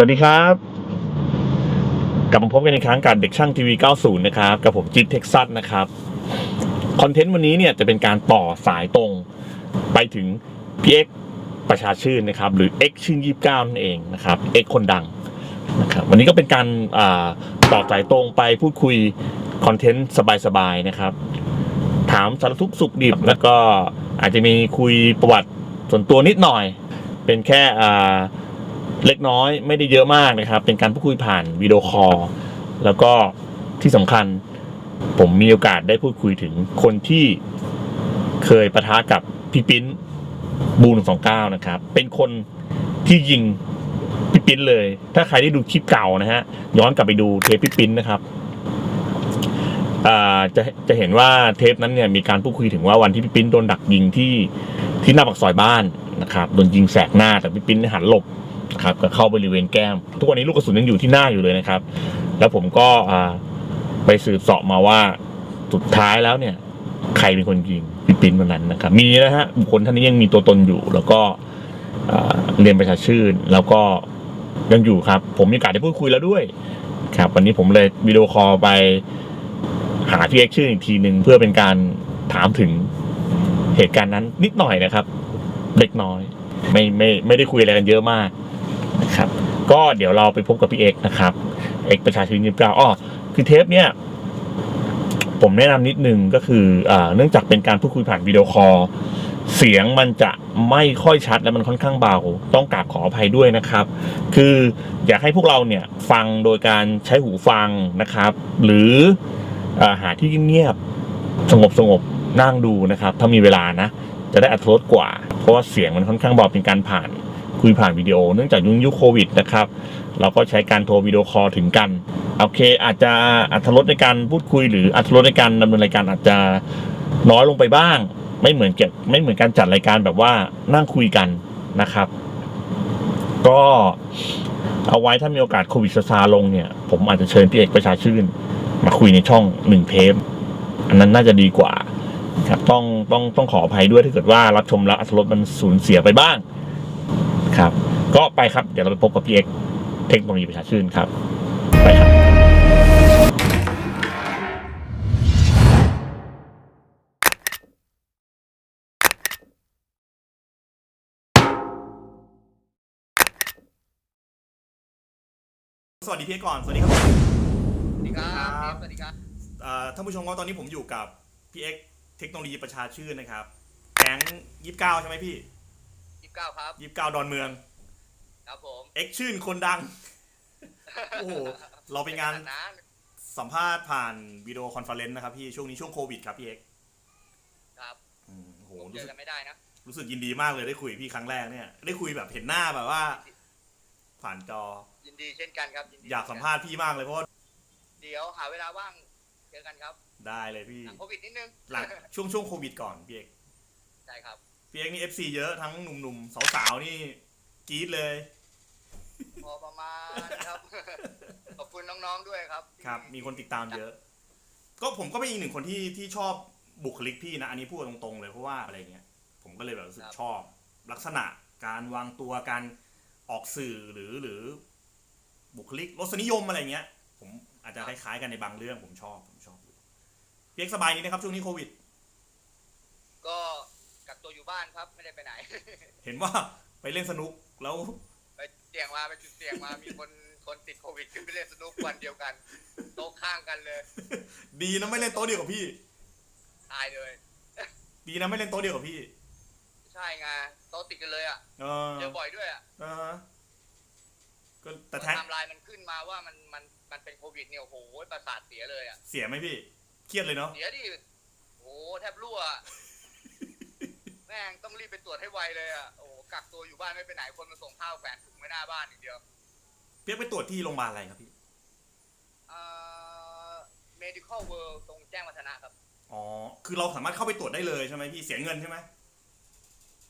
สวัสดีครับ กลับมาพบกันอีกครั้งกับเด็กช่างทีวี 90 นะครับ กับผมจิ๊บเท็กซัสนะครับ คอนเทนต์วันนี้เนี่ยจะเป็นการต่อสายตรงไปถึงพี่เอ็กประชาชื่นนะครับ หรือ X ชื่น 29 นั่นเองนะครับ X คนดังนะครับวันนี้ก็เป็นการต่อสายตรงไปพูดคุยคอนเทนต์สบายๆนะครับ ถามสารทุกสุขดิบ แล้วก็อาจจะมีคุยประวัติส่วนตัวนิดหน่อย เป็นแค่อ่า เล็กน้อยไม่ได้เยอะมากนะครับ เป็นการพูดคุยผ่านวิดีโอคอลแล้วก็ที่สำคัญผมมีโอกาสได้พูดคุยถึงคนที่เคยประทะกับพี่ปิ้นบูนสองเก้านะครับ เป็นคนที่ยิงพี่ปิ้นเลย ถ้าใครได้ดูคลิปเก่านะฮะ ย้อนกลับไปดูเทปพี่ปิ้นนะครับจะจะเห็นว่าเทปนั้นเนี่ยมีการพูดคุยถึงว่าวันที่พี่ปิ้นโดนดักยิงที่ที่หน้าปากซอยบ้านนะครับ โดนยิงแสกหน้าแต่พี่ปิ้นหันหลบ ครับก็เข้าบริเวณแก้ม ทุกวันนี้ลูกกระสุนยังอยู่ที่หน้าอยู่เลยนะครับ แล้วผมก็ไปสืบเสาะมาว่าสุดท้ายแล้วเนี่ย ใครเป็นคนยิงพี่ปิ้นวันนั้นนะครับ มีนะฮะบุคคลท่านนี้ยังมีตัวตนอยู่ แล้วก็เรียนประชาชื่น แล้วก็ยังอยู่ครับ ผมมีโอกาสได้พูดคุยแล้วด้วย ครับ วันนี้ผมเลยวิดีโอคอลไปหาพี่เอ็กซ์ชื่ออีกทีหนึ่งเพื่อเป็นการถามถึงเหตุการณ์นั้นนิดหน่อยนะครับ เล็กน้อย ไม่ไม่ไม่ได้คุยอะไรกันเยอะมาก นะครับ ก็เดี๋ยวเราไปพบกับพี่เอกนะครับเอกประชาชนยิบเก้าอ้อคือเทปเนี้ยผมแนะนำนิดนึงก็คืออเนื่องจากเป็นการพูดคุยผ่านวิดีโอคอลเสียงมันจะไม่ค่อยชัดและมันค่อนข้างเบา ต้องกราบขออภัยด้วยนะครับ คืออยากให้พวกเราเนี่ยฟังโดยการใช้หูฟังนะครับ หรืออหาที่เงียบสงบสงบๆนั่งดูนะครับ ถ้ามีเวลานะ จะได้อัตรสกว่า เพราะว่าเสียงมันค่อนข้างเบาเป็นการผ่าน คุยผ่านวิดีโอ เนื่องจากยุคยุคโควิดนะครับ เราก็ใช้การโทรวิดีโอคอลถึงกัน โอเค อาจจะอัตรสในการพูดคุย หรืออัตรสในการดำเนินรายการอาจจะน้อยลงไปบ้าง ไม่เหมือนเก็บไม่เหมือนการจัดรายการแบบว่านั่งคุยกันนะครับ ก็เอาไว้ถ้ามีโอกาสโควิดซาซาลงเนี่ย ผมอาจจะเชิญพี่เอกประชาชื่น มาคุยในช่องหนึ่งเทปอันนั้นน่าจะดีกว่าครับต้องต้องต้องขออภัยด้วยถ้าเกิดว่ารับชมแล้วอัตรสมันสูญเสียไปบ้าง ครับ ก็ไปครับ เดี๋ยวเราไปพบกับพี่เอกเทคโนโลยีประชาชื่นครับ ไปครับสวัสดีพี่เอกก่อน สวัสดีครับ สวัสดีครับครับสวัสดีครับเอ่อท่านผู้ชมว่าตอนนี้ผมอยู่กับพี่เอกเทคโนโลยีประชาชื่นนะครับ แก๊งยี่สิบเก้าใช่ไหมพี่ยี่สิบ เก้าครับยี่สิบเก้าดอนเมือง ครับผม เอ็กชื่นคนดัง โอ้โห เราไปงานขดนั้นสัมภาษณ์ผ่านวิดีโอคอนเฟอเรนซ์นะครับพี่ ช่วงนี้ช่วงโควิดครับพี่เอกครับอืมโอ้โหผมเจรู้อสึกกันไม่ได้นะ รู้สึกยินดีมากเลยได้คุยกับพี่ครั้งแรกเนี่ย ได้คุยแบบเห็นหน้าแบบว่า ผ่านจอ ยินดีเช่นกันครับนดีอยากสัมภาษณ์พี่มากเลยเพราะว่าเดี๋ยวหาเวลาว่างเจอกันครับ ได้เลยพี่ หลังโควิดนิดนึง หลังช่วงช่วงโควิดก่อนพี่เอกใช่ครับ พี่เอกนี่เอฟซีเยอะทั้งหนุ่มๆสาวๆนี่กรี๊ดเลย พอประมาณครับ ขอบคุณน้องๆด้วยครับครับ มีคนติดตามเยอะ ก็ผมก็เป็นอีกหนึ่งคนที่ที่ชอบบุคลิกพี่นะ อันนี้พูดตรงๆเลยเพราะว่าอะไรเงี้ย ผมก็เลยแบบรู้สึกชอบ ลักษณะการวางตัวการออกสื่อหรือหรือบุคลิกรสนิยมอะไรเงี้ย ผมอาจจะคล้ายๆกันในบางเรื่องผมชอบผมชอบเพียกสบายนี้นะครับช่วงนี้โควิด ก็กัก ตัวอยู่บ้านครับไม่ได้ไปไหน เห็นว่าไปเล่นสนุกแล้วไปเสี่ยงมาไปจุดเสี่ยงมามีคนคนติดโควิดขึ้นไปเล่นสนุกวันเดียวกัน โต๊ะข้างกันเลย ดีนะไม่เล่นโต๊ะเดียวกับพี่ ตายเลย ดีนะไม่เล่นโต๊ะเดียวกับพี่ ใช่ไงโต๊ะติดกันเลยอะเออเจอบ่อยด้วยอะเออก็แต่แท้งไทม์ไลน์มันขึ้นมาว่ามันมันมันเป็นโควิดเนี่ยโอ้โหประสาทเสียเลยอะเสียไหมพี่ เครียดเลยเนาะเสียดิโอ้โหแทบรั่ว แม่งต้องรีบไปตรวจให้ไวเลยอะโอ้โหกักตัวอยู่บ้านไม่ไปไหนคนมาส่งข้าวแฝนถุงไว้หน้าบ้านอย่างเดียวเพียกไปตรวจที่โรงพยาบาลอะไรครับพี่เอ่อ medical world ตรงแจ้งวัฒนะครับอ๋อคือเราสามารถเข้าไปตรวจได้เลยใช่ไหมพี่เสียเงินใช่ไหม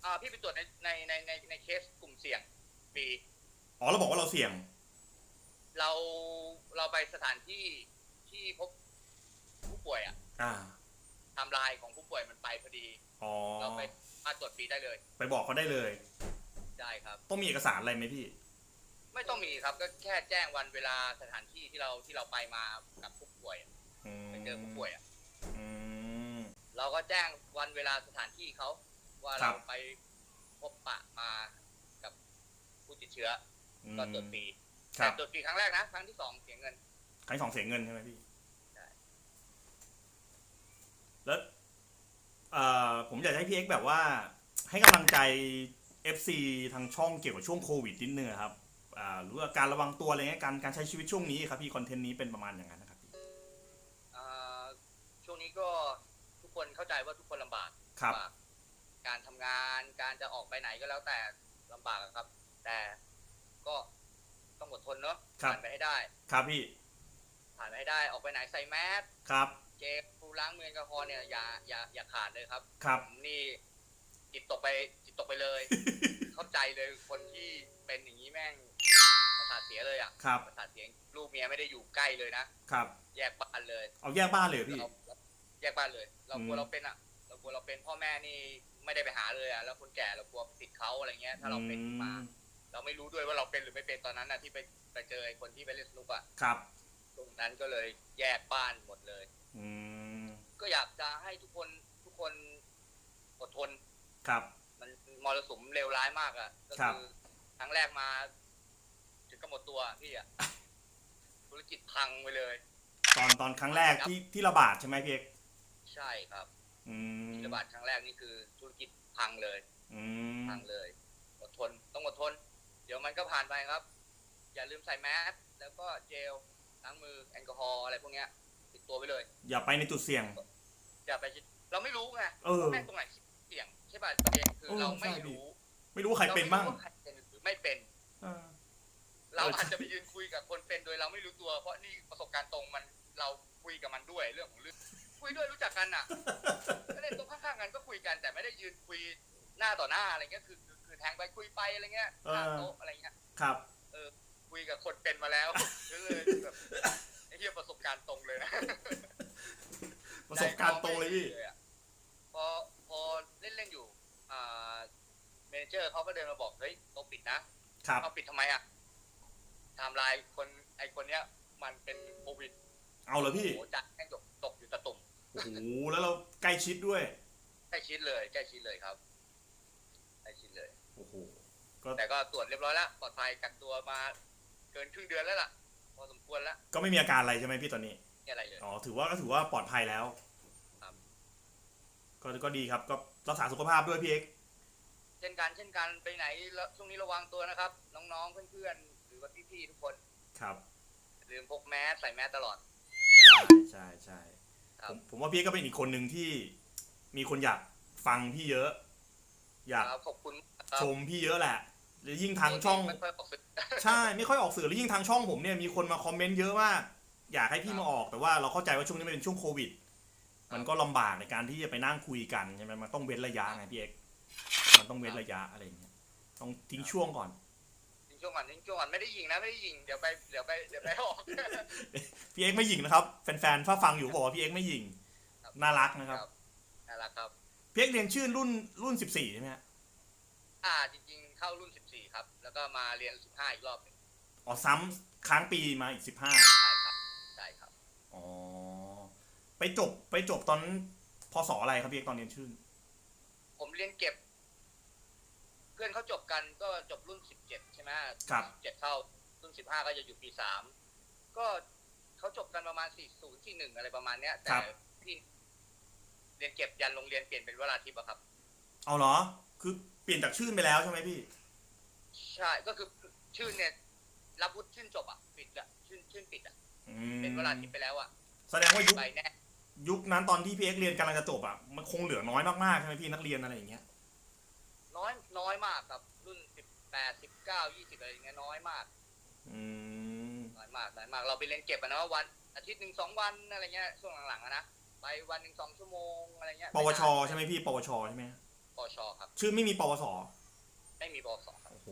อ่าพี่ไปตรวจในในในในในเคสกลุ่มเสี่ยงฟรีอ๋อเราบอกว่าเราเสี่ยง เราเราไปสถานที่ที่พบผู้ป่วยอะอ่าไทม์ไลน์ของผู้ป่วยมันไปพอดี อ๋อเราไป มาตรวจฟรีได้เลยไปบอกเขาได้เลย ได้ครับ ต้องมีเอกสารอะไรไหมพี่ ไม่ต้องมีครับก็แค่แจ้งวันเวลาสถานที่ที่เราที่เราไปมากับผู้ป่วยอะอืมไปเจอผู้ป่วยอะอืม เราก็แจ้งวันเวลาสถานที่เขาว่าครัเราบ ไปพบปะมากับผู้ติดเชื้ออก็ตรวจฟรีครัแต่บตรวจฟรีครั้งแรกนะครั้งที่สองเสียเงิน ครั้งที่สองเสียเงินใช่ไหมพี่ ใช่ แล้ว เอ่อผมอยากให้พี่เอ็กซ์แบบว่า ให้กำลังใจ FC ทางช่องเกี่ยวกับช่วงโควิดนิดนึงครับอ่าหรือว่าการระวังตัวอะไรเงี้ยการการใช้ชีวิตช่วงนี้ครับพี่คอนเทนต์นี้เป็นประมาณอย่างนั้นนะครับพี่อ่าช่วงนี้ก็ทุกคนเข้าใจว่าทุกคนลำบากครับ ลำบากการทำงานการจะออกไปไหนก็แล้วแต่ลำบากอะครับ แต่ก็ต้องอดทนเนาะครับ ผ่านไปให้ได้ ครับพี่ผ่านไปให้ได้ออกไปไหนใส่แมสครับ เจลฟูล้างมือแอลกอฮอล์เนี่ยอย่าอย่าอย่าขาดเลยครับครับผมนี่จิตตกไปจิตตกไปเลย เข้าใจเลยคนที่เป็นอย่างนี้แม่งประสาทเสียเลยอะครับ ประสาทเสียลูกเมียไม่ได้อยู่ใกล้เลยนะครับ แยกบ้านเลย เอาแยกบ้านเลยเหรอพี่ เราแยกบ้านเลย เรากลัวอืม เราเป็นอะ เรากลัวเราเป็นพ่อแม่นี่ไม่ได้ไปหาเลยอะแล้วคนแก่เรากลัวติดเขาอะไรเงี้ย ถ้าเราเป็นมา อืมเราไม่รู้ด้วยว่าเราเป็นหรือไม่เป็นตอนนั้นนะที่ไปไปเจอไอ้คนที่ไปเล่นสนุกอะครับ ตรงนั้นก็เลยแยกบ้านหมดเลย อืมก็อยากจะให้ทุกคนทุกคนอดทน ครับ มันมรสุมเลวร้ายมากอะก็ครับคือครั้งแรกมา ถึงกับหมดตัวพี่อะธุรกิจพังไปเลย ตอนตอนครั้งแรกที่ที่ระบาดใช่ไหมพี่เอ็กซ์ใช่ครับอืมที่ระบาดครั้งแรกนี่คือ ธุรกิจพังเลยอืมพังเลยอดทนต้องอดทน เดี๋ยวมันก็ผ่านไปครับ อย่าลืมใส่แมสแล้วก็เจลล้างมือแอลกอฮอล์อะไรพวกเนี้ย ติดตัวไปเลย อย่าไปในจุดเสี่ยง อย่าไปเราไม่รู้ไงเออ ว่าแม่งตรงไหนเสี่ยงใช่ป่ะประเด็นคือเออเราไม่ใช่ดิรู้ไม่รู้ว่าใครเป็นบ้างเไม่รู้ว่าใครเป็นหรือไม่เป็น เออ เราเออใช่อาจจะไปยืนคุยกับคนเป็นโดยเราไม่รู้ตัว เพราะนี่ประสบการณ์ตรงมันเราคุยกับมันด้วยเรื่องของเรื่องคุยด้วยรู้จักกันอะ ก็เล่นโต๊ะข้างๆกันก็คุยกันแต่ไม่ได้ยืนคุยหน้าต่อหน้าอะไรเงี้ยคือคือคือแทงไปคุยไปอะไรเงี้ยข้างโต๊ะอะไรเงี้ยครับ คุยกับคนเป็นมาแล้วก็เลยแบบ ไอ้เหี้ยประสบการณ์ตรงเลยนะประสบการณ์ตรงเลยพี่ใจคอไม่ดีอะพอพอเล่นเล่นๆอยู่อ่าเมเนเจอร์เขาก็เดินมาบอกเฮ้ยโต๊ะปิดนะครับเอาปิดทำไมอะไทม์ไลน์คนไอคนเนี้ย มันเป็นโควิด เอาเหรอพี่โอ้โหจัดแม่งตกตกอยู่ตะตุ่มโอ้โหแล้วเราใกล้ชิดด้วยใกล้ชิดเลยใกล้ชิดเลยครับใกล้ชิดเลยโอ้โหแต่ก็ตรวจเรียบร้อยแล้วปลอดภัยกักตัวมาเกินครึ่งเดือนแล้วล่ะ พอสมควรแล้วก็ไม่มีอาการอะไรใช่ไหมพี่ตอนนี้ไม่อะไรเลยอ๋อถือว่าก็ถือว่าปลอดภัยแล้วครับก็ก็ดีครับก็รักษาสุขภาพด้วยพี่เอ็กซ์เช่นกันเช่นกันไปไหนแล้วช่วงนี้ระวังตัวนะครับ น้องๆเพื่อนๆหรือว่าพี่ๆทุกคนครับอย่าลืมพกแมสใส่แมสตลอดใช่ใช่ใช่ครับผมผมว่าพี่เอ็กซ์ก็เป็นอีกคนหนึ่งที่มีคนอยากฟังพี่เยอะ อยากครับขอบคุณครับชมพี่เยอะแหละ หรือยิ่งทางช่อง ไม่ค่อยออกสื่อใช่ไม่ค่อยออกสื่อหรือยิ่งทางช่องผมเนี่ยมีคนมาคอมเมนต์เยอะมากอยากให้พี่มาออกแต่ว่าเราเข้าใจว่าช่วงนี้มันเป็นช่วงโควิด มันก็ลำบากในการที่จะไปนั่งคุยกันใช่ไหมมันต้องเว้นระยะไงพี่เอกมันต้องเว้นระยะอะไรอย่างเงี้ยต้องทิ้งช่วงก่อนทิ้งช่วงก่อนทิ้งช่วงก่อนไม่ได้ยิงนะไม่ได้ยิงเดี๋ยวไปเดี๋ยวไปเดี๋ยวไปออก พี่เอกไม่หยิงนะครับแฟนๆถ้าฟังอยู่บอกว่าพี่เอกไม่หยิง ครับ น่ารักนะครับนั่นแหละครับ พี่เอกเรียนชื่อรุ่นรุ่นสิบสี่ใช่ไหมฮะอ่าจริงๆเข้ารุ่น14ครับ แล้วก็มาเรียน15อีกรอบหนึ่งอ๋อซ้ำค้างปีมาอีกสิบห้าใช่ครับใช่ครับอ๋อไปจบไปจบตอนพศอะไรครับพี่เอกตอนเรียนชื่อผมเรียนเก็บ เพื่อนเขาจบกันก็จบรุ่น17ใช่ไหมครับ เจ็ดเข้ารุ่น15ก็จะอยู่ปี3ก็เขาจบกันประมาณ40 41อะไรประมาณเนี้ย แต่ครับพี่เรียนเก็บยันโรงเรียนเปลี่ยนเป็นเวลาทิพย์อะครับ เอาเหรอ คือเปลี่ยนจากชื่อไปแล้วใช่ไหมพี่ ใช่ก็คือชื่อเนี่ย รับวุฒิชื่นจบอะปิดอะชื่นชื่นปิดอะอืมเป็นเวลาทิพย์ไปแล้วอะแสดงว่ายุคใบแน่ยุคนั้นตอนที่พี่เอ็กซ์เรียนกำลังจะจบอะมันคงเหลือน้อยมากๆใช่ไหมพี่นักเรียนอะไรอย่างเงี้ย น้อยน้อยมากครับรุ่น18 19 20อะไรอย่างเงี้ยน้อยมากอืมน้อยมากน้อยมากเราไปเรียนเก็บอะนะวันอาทิตย์หนึ่งสองวันอะไรเงี้ยช่วงหลังๆอะนะไปวันหนึ่งสองชั่วโมงอะไรเงี้ยปวชใช่ไหมพี่ปวชใช่ไหมปวชครับ ชื่อไม่มีปวส ไม่มีปวสครับโอ้โห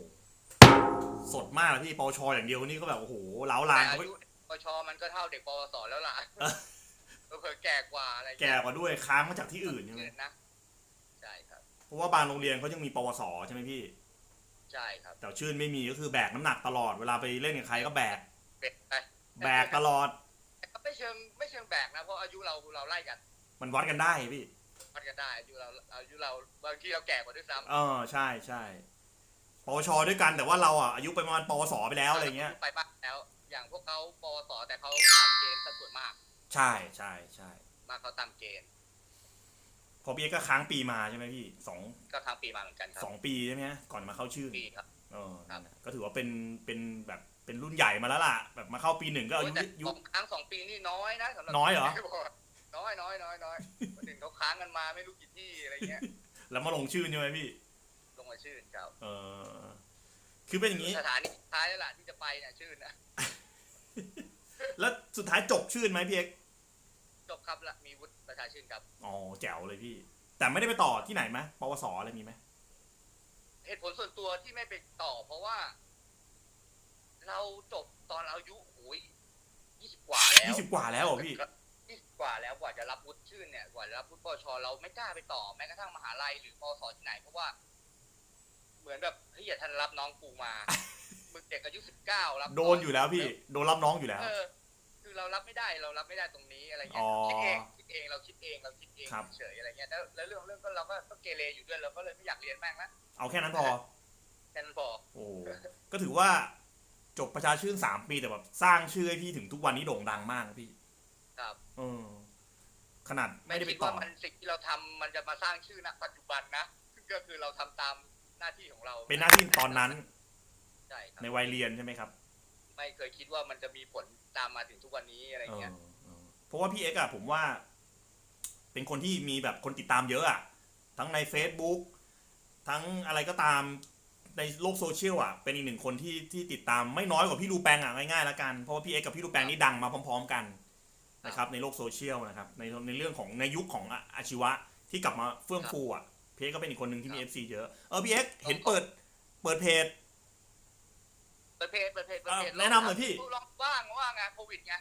สดมากเลยพี่ปวชอย่างเดียวนี่ก็แบบโอ้โหเล้าลานแต่เขาอายุปวชมันก็เท่าเด็กปวสแล้วล่ะเออเผลอๆแก่กว่าอะไรแก่กว่าด้วยค้างมาจากที่อื่นใช่ไหมเกินนะใช่ครับเพราะว่าบางโรงเรียนเขายังมีปวสใช่ไหมพี่ใช่ครับ แต่ชื่นไม่มีก็คือแบกน้ำหนักตลอดเวลาไปเล่นกับใครก็แบกเป็นไปแบกตลอดแต่ก็ไม่เชิงไม่เชิงแบกนะเพราะอายุเราเราไล่กัน มันวัดกันได้พี่วัดกันได้อายุเราอายุเราบางทีเราแก่กว่าด้วยซ้ำเออใช่ใช่ ปวชด้วยกันแต่ว่าเราอะอายุไปประมาณปวสไปแล้วอะไรเงี้ยไปบ้างแล้ว อย่างพวกเขาปวสแต่เขาตามเกณฑ์สัดส่วนมาก ใช่ใช่ใช่มากเขาตามเกณฑ์พอพี่เอกก็ค้างปีมาใช่ไหมพี่สองก็ทางปีมาเหมือนกันครับสองปีใช่ไหมฮะก่อนมาเข้าชื่อปีครับเออครับนั่นน่ะก็ถือว่าเป็นเป็นแบบเป็นรุ่นใหญ่มาแล้วล่ะ แบบมาเข้าปีหนึ่งก็อายุแต่ยุสองครั้งสองปีนี่น้อยนะสำหรับน้อยเหรอน้อยน้อยน้อยน้อยคนอื่นเขาค้างกันมาไม่รู้กี่ที่อะไรเงี้ยแล้วมาลงชื่อใช่ไหมพี่ล งมาชื่นครับเออคือเป็นอย่างนี้ สถานีสุดท้ายแล้วล่ะที่จะไปเนี่ยชื่นนะแล้วสุดท้ายจบชื่อไหมพี่เอกจบครับละมีวุฒิประชาชื่นครับอ๋อแจ๋วเลยพี่ แต่ไม่ได้ไปต่อที่ไหนไหมปวสอะไรมีไหมเหตุผลส่วนตัวที่ไม่ไปต่อ เพราะว่า เราจบตอนอายุโอ้ยยี่สิบกว่าแล้วยี่สิบกว่าแล้วเหรอพี่ยี่สิบกว่าแล้วกว่าจะรับวุฒิชื่นเนี่ยกว่าจะรับวุฒิปวชเราไม่กล้าไปต่อแม้กระทั่งมหาลัยหรือปวสที่ไหนเพราะว่า เหมือนแบบเฮ้ยอย่าทันรับน้องกูมามึงเด็กอายุสิบเก้ารับโดนอยู่แล้วพี่ โดนรับน้องอยู่แล้ว เออ คือเรารับไม่ได้เรารับไม่ได้ตรงนี้อะไรอ๋เงี้ยอคิดเองคิดเองเราคิดเองเราคิดเองครับเฉยอะไรเงี้ยแล้วแล้วเรื่องเรื่องก็เราก็ก็เกเรอยู่ด้วยเราก็เลยไม่อยากเรียนแม่งละเอาแค่นั้นพอแค่นั้นพอโอ้ก็ถือว่าจบประชาชื่นสามปีแต่แบบสร้างชื่อให้พี่ถึงทุกวันนี้โด่งดังมากนะพี่ ครับเออขนาดไม่ไม่ได้ไปคิดต่ว่าอมันสิ่งที่เราทำมันจะมาสร้างชื่อณปัจจุบันนะก็คือเราทำตาม หน้าที่ของเราเป็นหน้าที่ตอนนั้นใช่ครับในวัยเรียนใช่ไหมครับ ไม่เคยคิดว่ามันจะมีผลตามมาถึงทุกวันนี้อะไรเออเงี้ยเออเพราะว่าพี่เอ็กซ์อะผมว่า เป็นคนที่มีแบบคนติดตามเยอะอะทั้งใน Facebook ทั้งอะไรก็ตามในโลกโซเชียลอะเป็นอีกหนึ่งคนที่ที่ติดตามไม่น้อยกว่าพี่ลูแปงอะง่ายๆแล้วกันเพราะว่าพี่เอ็กซ์กับพี่ลูแปงนี่ดังมาพร้อม ๆ กันนะครับในโลกโซเชียลนะครับในในเรื่องของในยุคของอาอาชีวะที่กลับมาเฟื่องฟูอะ พี่เอ็กซ์ก็เป็นอีกคนหนึ่งที่มี FC เยอะเออพี่เอ็กซ์เห็นเปิดเปิดเพจเปิดเพจเปิดเพจเปิดเพจอะแนะนำหน่อยพี่ลองว่างว่างไงโควิดไง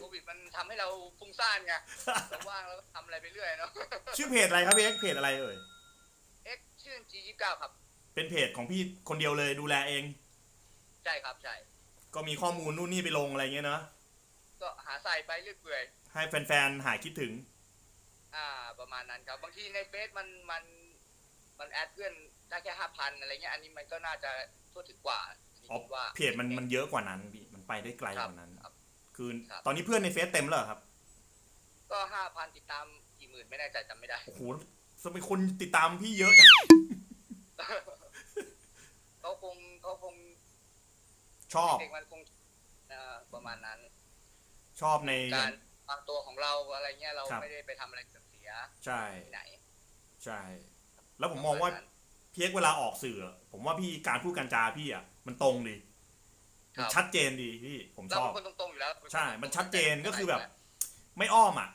โควิดมันทำให้เราฟุ้งซ่านไงเราว่างแล้วก็ทำอะไรไปเรื่อยเนาะชื่อเพจอะไรครับพี่เอ็กซ์เพจอะไรเอ่ยเอ็กชื่อ G29 ครับ เป็นเพจของพี่คนเดียวเลยดูแลเอง ใช่ครับใช่ก็มีข้อมูลนู่นนี่ไปลงอะไรเงี้ยเนาะก็หาใส่ไปเรื่อยเปื่อยให้แฟนๆหายคิดถึงอ่า ประมาณนั้นครับบางทีในเฟซมันมันมันแอดเพื่อนได้แค่ห้าพันอะไรเงี้ยอันนี้มันก็น่าจะทั่วถึงกว่าอ๋อคิดว่าเพจมันมันเยอะกว่านั้นพี่มันไปได้ไกลกว่านั้นครับคือครับตอนนี้เพื่อนในเฟซเต็มแล้วเหรอครับ ก็ห้าพันติดตามกี่หมื่นไม่แน่ใจจำไม่ได้โอ้โหสมัยคนติดตามพี่เยอะจังเขาคงเขาคง ชอบเด็กมันคงเอ่อประมาณนั้น ชอบในการวางตัวของเราอะไรเงี้ยเราครับไม่ได้ไปทำอะไรเสี ยใช่ที่ไหน ใช่ แล้วผมมองว่าเพียกเวลาออกสื่อ ผมว่าพี่การพูดการจาพี่อะมันตรงดีคมันรับชัดเจนดีพี่ผมเราชอบเป็นคนตรงๆอยู่แล้วใช่ มันชัดเจนก็คือแบบ ไม่อ้อมอะ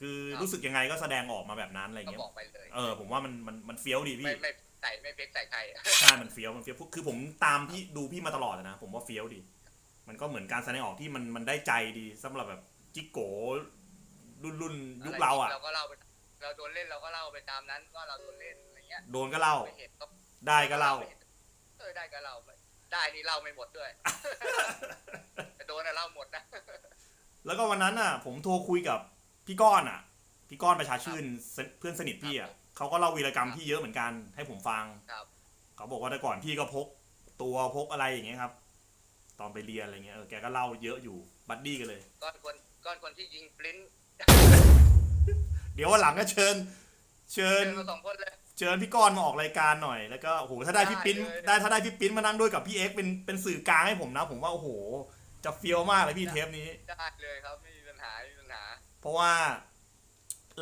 คือครับรู้สึกยังไงก็แสดงออกมาแบบนั้นอะไรก็เงี้ยบอกไปเลยเออ ผมว่ามันมันมันเฟี้ยวดีพี่ไม่ไม่ใส่ไม่เฟกใส่ใครใช่มันเฟี้ยวมันเฟี้ยวคือผมตามพี่ดูพี่มาตลอดอะนะผมว่าเฟี้ยวดี มันก็เหมือนการแสดงออกที่มันมันได้ใจดีสำหรับแบบจิกโกรุ่นรุ่นยุคเราอะเราก็เล่าไป เราโดนเล่นเราก็เล่าไปตามนั้นว่าเราโดนเล่นอะไรเงี้ยโดนก็เล่า ไม่เห็นก็ได้ก็เล่าไม่ห็นเออได้ก็เล่าได้นี่เล่าไม่หมดด้วยแต่โดนอะเล่าหมดนะ แล้วก็วันนั้นอะ ผมโทรคุยกับพี่ก้อนอะ พี่ก้อนประชาชื่นเพื่อนสนิทพี่อะเขาก็เล่าวีรกรรมพี่เยอะเหมือนกันให้ผมฟังครับเขาบอกว่าแต่ก่อนพี่ก็พก ตัวพกอะไรอย่างเงี้ยครับ ตอนไปเรียนอะไรเงี้ยเออแกก็เล่าเยอะอยู่บัดดี้กันเลยก้อนคนก้อนคนที่ยิงปลิ้น เดี๋ยววันหลังก็เชิญ เชิเดิญนมาสองคนเลย เชิญพี่ก้อนมาออกรายการหน่อยแล้วก็โอ้โหถ้าได้พี่ปิ้นได้เลย ได้ถ้าได้พี่ปิ้นมานั่งด้วยกับพี่เอ็กซ์เป็นเป็นสื่อกลางให้ผมนะ ผมว่าโอ้โห จะเฟี้ยวมากเลยพี่เทปนี้ ได้เลยครับไม่มีปัญหาไม่มีปัญหา เพราะว่า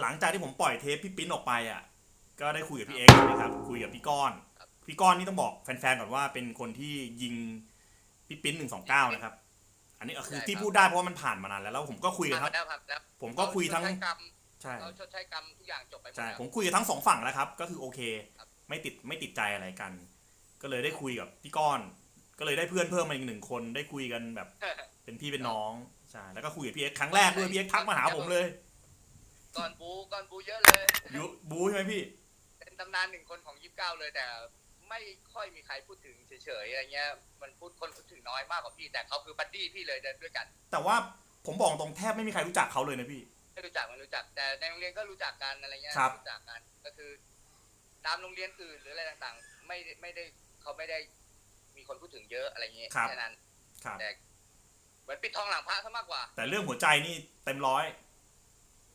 หลังจากที่ผมปล่อยเทปพี่ปิ้นออกไปอะ ก็ได้คุยกับพี่เอ็กซ์นะครับ คุยกับพี่ก้อน ครับ พี่ก้อนนี่ต้องบอกแฟนๆก่อนว่าเป็นคนที่ยิงพี่ปิ้นหนึ่งสองเก้านะครับ อันนี้ก็คือที่พูดได้เพราะว่ามันผ่านมานานแล้วแล้วผมก็คุยกับผ่านทั้มาง แล้วผ่านมาแล้วผมก็คุยทั้งเราชดใช้กรรม ใช่ เราชดใช้กรรมทุกอย่างจบไปหมดใช่ แล้ว ผมคุยกับทั้งสองฝั่งแล้วครับ ก็คือโอเค ครับ ไม่ติดไม่ติดใจอะไรกัน ก็เลยได้คุยกับพี่ก้อน ก็เลยได้เพื่อนเพิ่มมาอีกหนึ่งคน ได้คุยกันแบบเป็นพี่เป็นน้อง ใช่ แล้วก็คุยกับพี่เอ็กซ์ครั้งแรกด้วยพี่เอ็กซ์ทักมาหาผมเลยก่อนบูก่อนบูเยอะเลย ยูบูใช่ไหมพี่ เป็นตำนานหนึ่งคนของยี่สิบเก้าเลยแต่ไม่ค่อยมีใครพูดถึงเฉยๆอะไรเงี้ย มันพูดคนพูดถึงน้อยมากกว่าพี่แต่เขาคือบัดดี้พี่เลยเดินด้วยกัน แต่ว่าผมบอกตรงแทบไม่มีใครรู้จักเขาเลยนะพี่ ไม่รู้จักไม่รู้จัก แต่ในโรงเรียนก็รู้จักกันอะไรเงี้ยครับ รู้จักกันก็คือ ตามโรงเรียนอื่นหรืออะไรต่างๆ ไม่ได้ไม่ได้เขาไม่ได้มีคนพูดถึงเยอะอะไรเงี้ยครับ แค่นั้น ครับ แต่เหมือนปิดทองหลังพระซะมากกว่าแต่เรื่องหัวใจนี่เต็มร้อย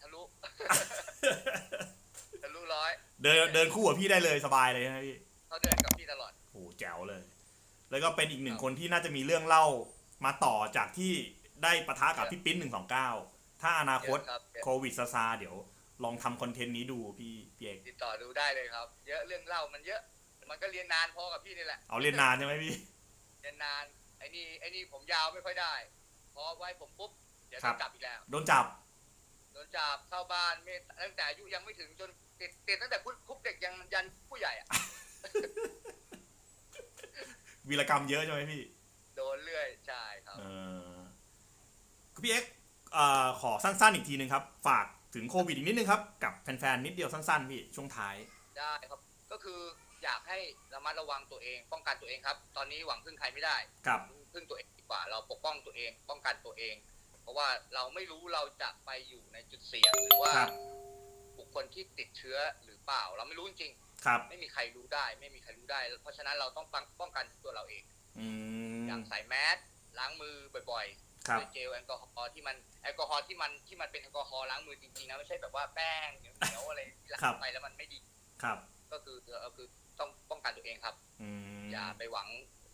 ทะลุ ทะลุร้อยเดินเดินคู่กับพี่ได้เลยสบายเลยนะพี่เขาเดินกับพี่ตลอดโอ้โหแจ๋วเลย แล้วก็เป็นอีกหนึ่งคนที่น่าจะมีเรื่องเล่ามาต่อจากที่ได้ปะทะกับพี่ปิ้นหนึ่งสองเก้า ถ้าอนาคตเยอะครับเยอะ โควิดซาซาเดี๋ยวลองทำคอนเทนต์นี้ดูพี่พี่เอกติดต่อดูได้เลยครับ เยอะเรื่องเล่ามันเยอะ มันก็เรียนนานพอกับพี่นี่แหละเอาเรียนนานใช่ไหมพี่ เรียนนานไอ้นี่ไอ้นี่ผมยาวไม่ค่อยได้ พอไว้ผมปุ๊บเดี๋ยวครัโดบนจับอีกแล้วโดนจับ โดนจับเข้าบ้านไม่ตั้งแต่อายุยังไม่ถึงจนติดติดตั้งแต่คุกเด็กยังยันผู้ใหญ่อะวีรกรรมเยอะใช่ไหมพี่ โดนเรื่อยใช่ครับ เออพี่เอ็กซ์เอ่อขอสั้นๆอีกทีหนึ่งครับ ฝากถึงโควิดอีกนิดนึงครับ กับแฟนๆนิดเดียวสั้นๆพี่ช่วงท้าย ได้ครับ ก็คืออยากให้ระมัดระวังตัวเอง ป้องกันตัวเองครับ ตอนนี้หวังพึ่งใครไม่ได้กับพึ่งตัวเองดีกว่า เราปกป้องตัวเอง ป้องกันตัวเอง เพราะว่าเราไม่รู้เราจะไปอยู่ในจุดเสี่ยงหรือว่าครับบุคคลที่ติดเชื้อหรือเปล่า เราไม่รู้จริงครับๆไม่มีใครรู้ได้ ไม่มีใครรู้ได้ เพราะฉะนั้นเราต้องป้องป้องกันตัวเราเองอืมอย่างใส่แมสล้างมือบ่อยๆครับด้วยเจลแอลกอฮอล์ที่มัน แอลกอฮอล์ที่มันที่มันเป็นแอลกอฮอล์ล้างมือจริงๆนะไม่ใช่แบบว่าแป้งเหนียวๆอะไรที่ล้างไปแล้วมันไม่ดีครับ ก็คือเออคือต้องป้องกันตัวเองครับอืมอย่าไปหวัง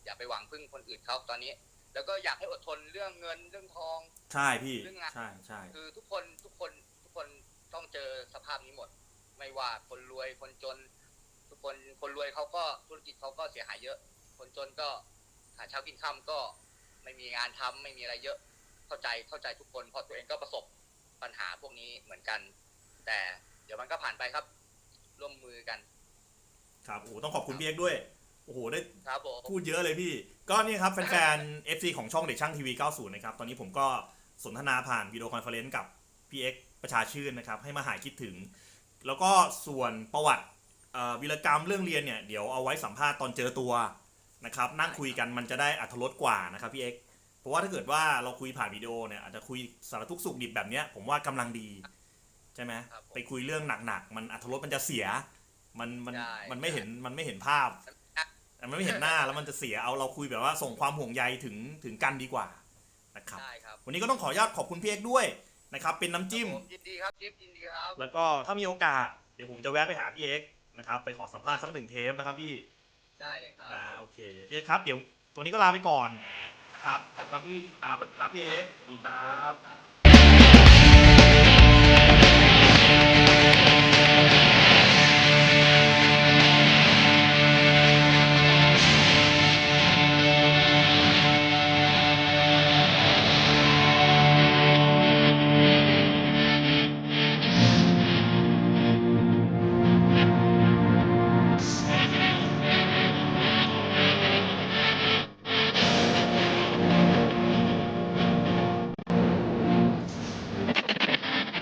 อย่าไปหวังพึ่งคนอื่นเขาตอนนี้ แล้วก็อยากให้อดทนเรื่องเงินเรื่องทอง ใช่พี่เรื่องงานใช่ใช่คือทุกคนทุกคนทุกคนต้องเจอสภาพนี้หมด ไม่ว่าคนรวยคนจน ทุกคนคนรวยเขาก็ธุรกิจเขาก็เสียหายเยอะ คนจนก็หาเช้ากินค่ำก็ไม่มีงานทำไม่มีอะไรเยอะ เข้าใจเข้าใจทุกคนเพราะตัวเองก็ประสบปัญหาพวกนี้เหมือนกัน แต่เดี๋ยวมันก็ผ่านไปครับ ร่วมมือกัน ครับโอ้โหต้องขอบคุณพี่เอ็กซ์ด้วยโอ้โหได้ครับผมพูดเยอะเลยพี่ ก็นี่ครับแฟนๆ FC ของช่องเด็กช่างทีวี 90 นะครับ ตอนนี้ผมก็สนทนาผ่านวิดีโอคอนเฟอเรนซ์กับพี่เอ็กซ์ประชาชื่นนะครับ ให้มาหายคิดถึง แล้วก็ส่วนประวัติเอ่อวีรกรรมเรื่องเรียนเนี่ย เดี๋ยวเอาไว้สัมภาษณ์ตอนเจอตัวนะครับ นั่งคุยกันมันจะได้อัธรสกว่านะครับพี่เอ็กซ์ เพราะว่าถ้าเกิดว่าเราคุยผ่านวิดีโอเนี่ยอาจจะคุยสารทุกข์สุขดิบแบบเนี้ยผมว่ากำลังดี ใช่ไหมครับผมไปคุยเรื่องหนักๆมันอัธรสมันจะเสีย มันมันใช่มันไม่เห็นมันไม่เห็นภาพอะแต่มันไม่เห็นหน้าแล้วมันจะเสียเอาเราคุยแบบว่าส่งความห่วงใยถึงถึงกันดีกว่านะครับได้ครับวันนี้ก็ต้องขออนุญาตขอบคุณพี่เอกด้วยนะครับ เป็นน้ำจิ้มผมยินดีครับจิ๊บยินดีครับแล้วก็ถ้ามีโอกาสเดี๋ยวผมจะแวะไปหาพี่เอกนะครับ ไปขอสัมภาษณ์สักหนึ่งเทปนะครับพี่ได้เลยครับอ่าโอเคพี่เอกครับ เดี๋ยวตัวนี้ก็ลาไปก่อน ครับขอบคุณพี่ครับพี่เอกขอบคุณครับ